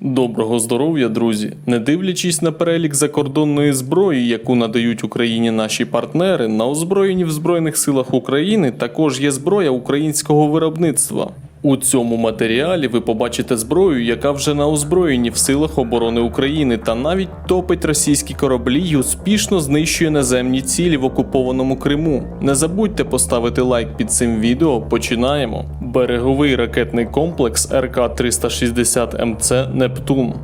Доброго здоров'я, друзі! Не дивлячись на перелік закордонної зброї, яку надають Україні наші партнери, на озброєнні в Збройних силах України також є зброя українського виробництва. У цьому матеріалі ви побачите зброю, яка вже на озброєнні в силах оборони України та навіть топить російські кораблі і успішно знищує наземні цілі в окупованому Криму. Не забудьте поставити лайк під цим відео. Починаємо. Береговий ракетний комплекс РК 360 МЦ Нептун.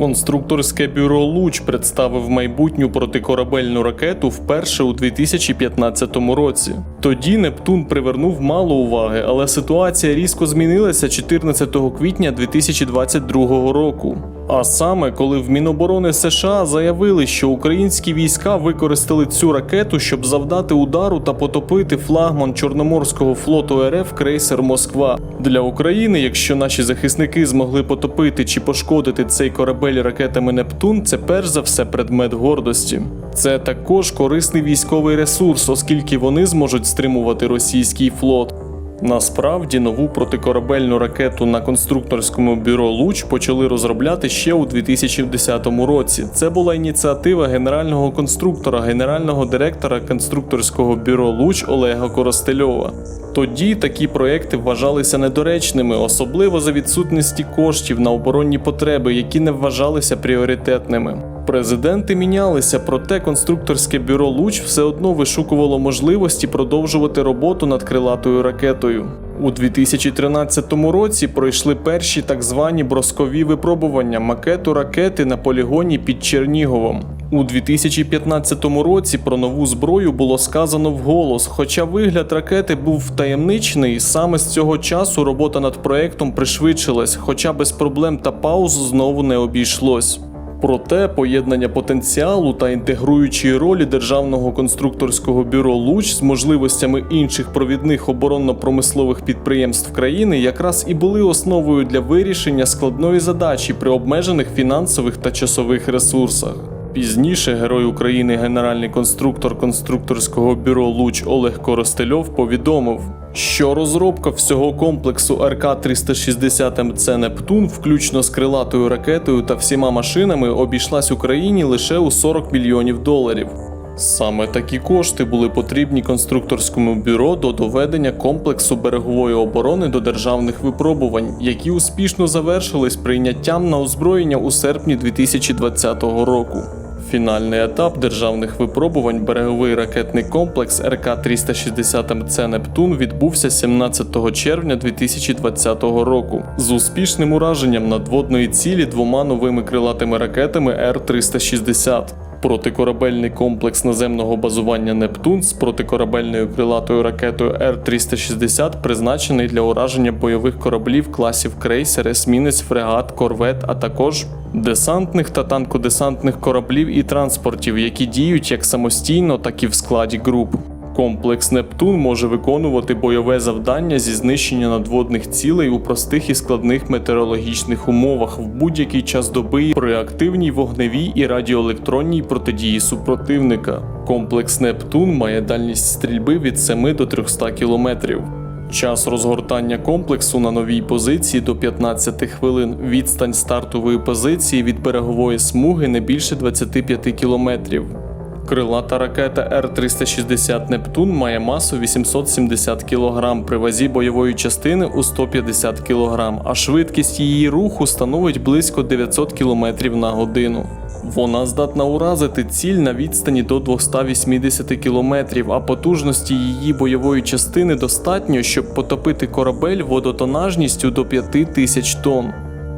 Конструкторське бюро Луч представив майбутню протикорабельну ракету вперше у 2015 році. Тоді Нептун привернув мало уваги, але ситуація різко змінилася 14 квітня 2022 року. А саме, коли в Міноборони США заявили, що українські війська використали цю ракету, щоб завдати удару та потопити флагман Чорноморського флоту РФ крейсер Москва. Для України, якщо наші захисники змогли потопити чи пошкодити цей корабель ракетами Нептун, це перш за все предмет гордості. Це також корисний військовий ресурс, оскільки вони зможуть стримувати російський флот. Насправді нову протикорабельну ракету на конструкторському бюро Луч почали розробляти ще у 2010 році. Це була ініціатива генерального конструктора, генерального директора конструкторського бюро Луч Олега Коростельова. Тоді такі проекти вважалися недоречними, особливо за відсутності коштів на оборонні потреби, які не вважалися пріоритетними. Президенти мінялися, проте конструкторське бюро Луч все одно вишукувало можливості продовжувати роботу над крилатою ракетою. У 2013 році пройшли перші так звані броскові випробування макету ракети на полігоні під Черніговом. У 2015 році про нову зброю було сказано вголос, хоча вигляд ракети був втаємничений, саме з цього часу робота над проектом пришвидшилась, хоча без проблем та пауз знову не обійшлось. Проте поєднання потенціалу та інтегруючої ролі державного конструкторського бюро Луч з можливостями інших провідних оборонно-промислових підприємств країни якраз і були основою для вирішення складної задачі при обмежених фінансових та часових ресурсах. Пізніше герой України генеральний конструктор конструкторського бюро Луч Олег Коростельов повідомив, що розробка всього комплексу РК 360 МЦ Нептун, включно з крилатою ракетою та всіма машинами, обійшлась Україні лише у 40 мільйонів доларів. Саме такі кошти були потрібні конструкторському бюро до доведення комплексу берегової оборони до державних випробувань, які успішно завершились прийняттям на озброєння у серпні 2020 року. Фінальний етап державних випробувань береговий ракетний комплекс РК 360 МЦ Нептун відбувся 17 червня 2020 року з успішним ураженням надводної цілі двома новими крилатими ракетами Р-360. Протикорабельний комплекс наземного базування Нептун з протикорабельною крилатою ракетою Р-360 призначений для ураження бойових кораблів класів крейсер, есмінець, фрегат, корвет, а також десантних та танкодесантних кораблів і транспортів, які діють як самостійно, так і в складі груп. Комплекс Нептун може виконувати бойове завдання зі знищення надводних цілей у простих і складних метеорологічних умовах в будь-який час доби при активній вогневій і радіоелектронній протидії супротивника. Комплекс Нептун має дальність стрільби від 7 до 300 кілометрів. Час розгортання комплексу на новій позиції до 15 хвилин. Відстань стартової позиції від берегової смуги не більше 25 кілометрів. Крилата ракета Р-360 Нептун має масу 870 кг при вазі бойової частини у 150 кг, а швидкість її руху становить близько 900 км на годину. Вона здатна уразити ціль на відстані до 280 км, а потужності її бойової частини достатньо, щоб потопити корабель водотонажністю до 5000 тонн.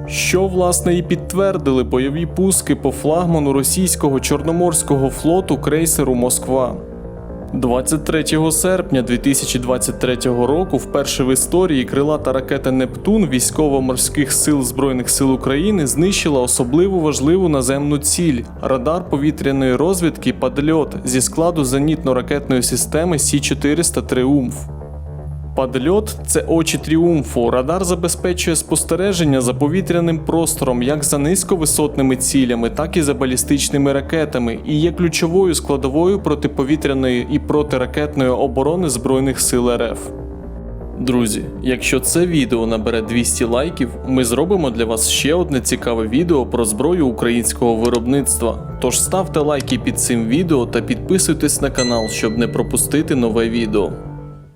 Що власне і підтвердили бойові пуски по флагману російського чорноморського флоту крейсеру Москва. 23 серпня 2023 року вперше в історії крилата ракета Нептун військово-морських сил Збройних сил України знищила особливо важливу наземну ціль радар повітряної розвідки Падльот зі складу зенітно-ракетної системи Сі-400 Триумф. Падльот це очі тріумфу. Радар забезпечує спостереження за повітряним простором як за низьковисотними цілями, так і за балістичними ракетами, і є ключовою складовою протиповітряної і протиракетної оборони Збройних сил РФ. Друзі, якщо це відео набере 200 лайків, ми зробимо для вас ще одне цікаве відео про зброю українського виробництва. Тож ставте лайки під цим відео та підписуйтесь на канал, щоб не пропустити нове відео.